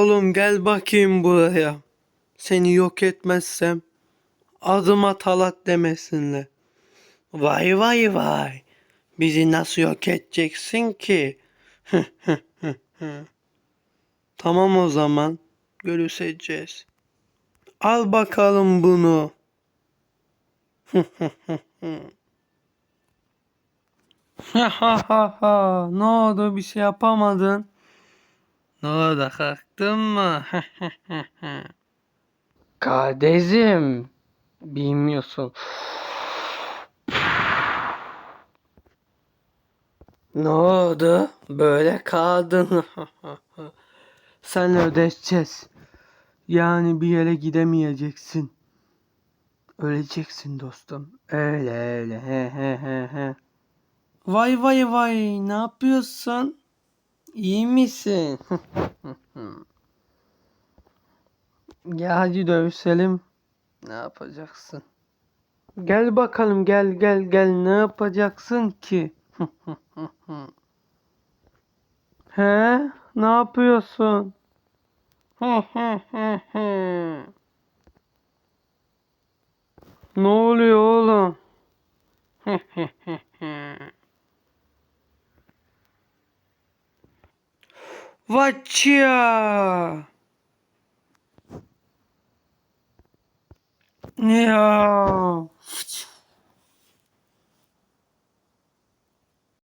Oğlum gel bakayım buraya. Seni yok etmezsem adıma talat demesinler. Vay vay vay. Bizi nasıl yok edeceksin ki? tamam o zaman. Görüşeceğiz. Al bakalım bunu. Ha ha ha ha. Ne oldu bir şey yapamadın? Ne oldu kalktın mı? Kardeşim. Bilmiyorsun. Ne oldu? Böyle kaldın. Sen ödeşeceğiz. Yani bir yere gidemeyeceksin. Öleceksin dostum. Öyle öyle. He he he he. Vay vay vay. Ne yapıyorsun? İyi misin? Gel hadi dövüşelim. Ne yapacaksın? Gel bakalım gel gel gel ne yapacaksın ki? He? Ne yapıyorsun? ne oluyor oğlum? Vaçya! Ya!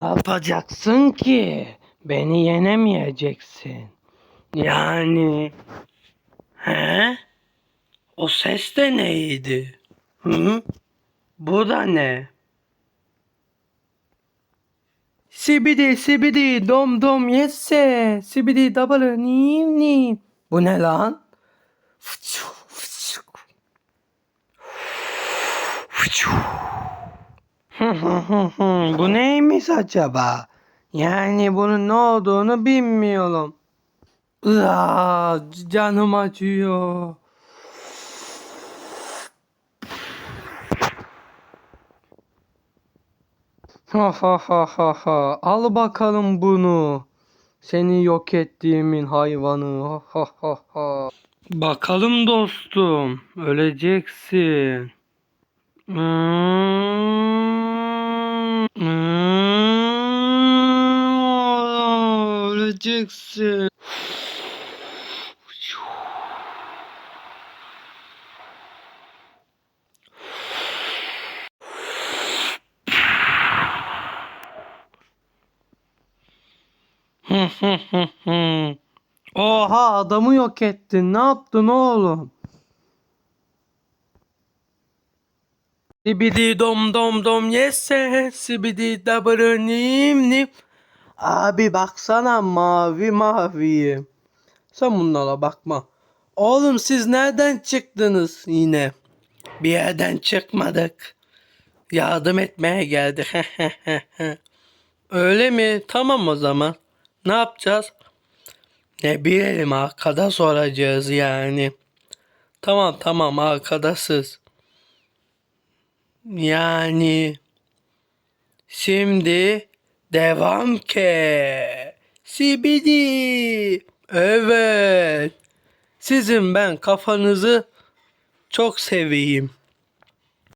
Ne yapacaksın ki? Beni yenemeyeceksin. Yani... He? O ses de neydi? Hı? Bu da ne? Sibidi sibidi dom dom yesse. Sibidi double nim nim. Bu ne lan? Bu neymiş acaba? Yani bunun ne olduğunu bilmiyorum. Aa, canım acıyor. Ha ha ha ha ha. Al bakalım bunu. Seni yok ettiğimin hayvanı. Ha ha ha ha. Bakalım dostum. Öleceksin. Hmm. Hmm. Öleceksin. Oha adamı yok ettin. Ne yaptın oğlum? Sibidi dom dom dom yese sibidi dabırı nim nim. Abi baksana mavi maviyim. Sen bunlara bakma. Oğlum siz nereden çıktınız yine? Bir yerden çıkmadık. Yardım etmeye geldik. Öyle mi? Tamam o zaman. Ne yapacağız? Ne bilelim arkada soracağız yani. Tamam tamam arkadasız. Yani şimdi devam ke. Sibidi. Evet. Sizin ben kafanızı çok seveyim.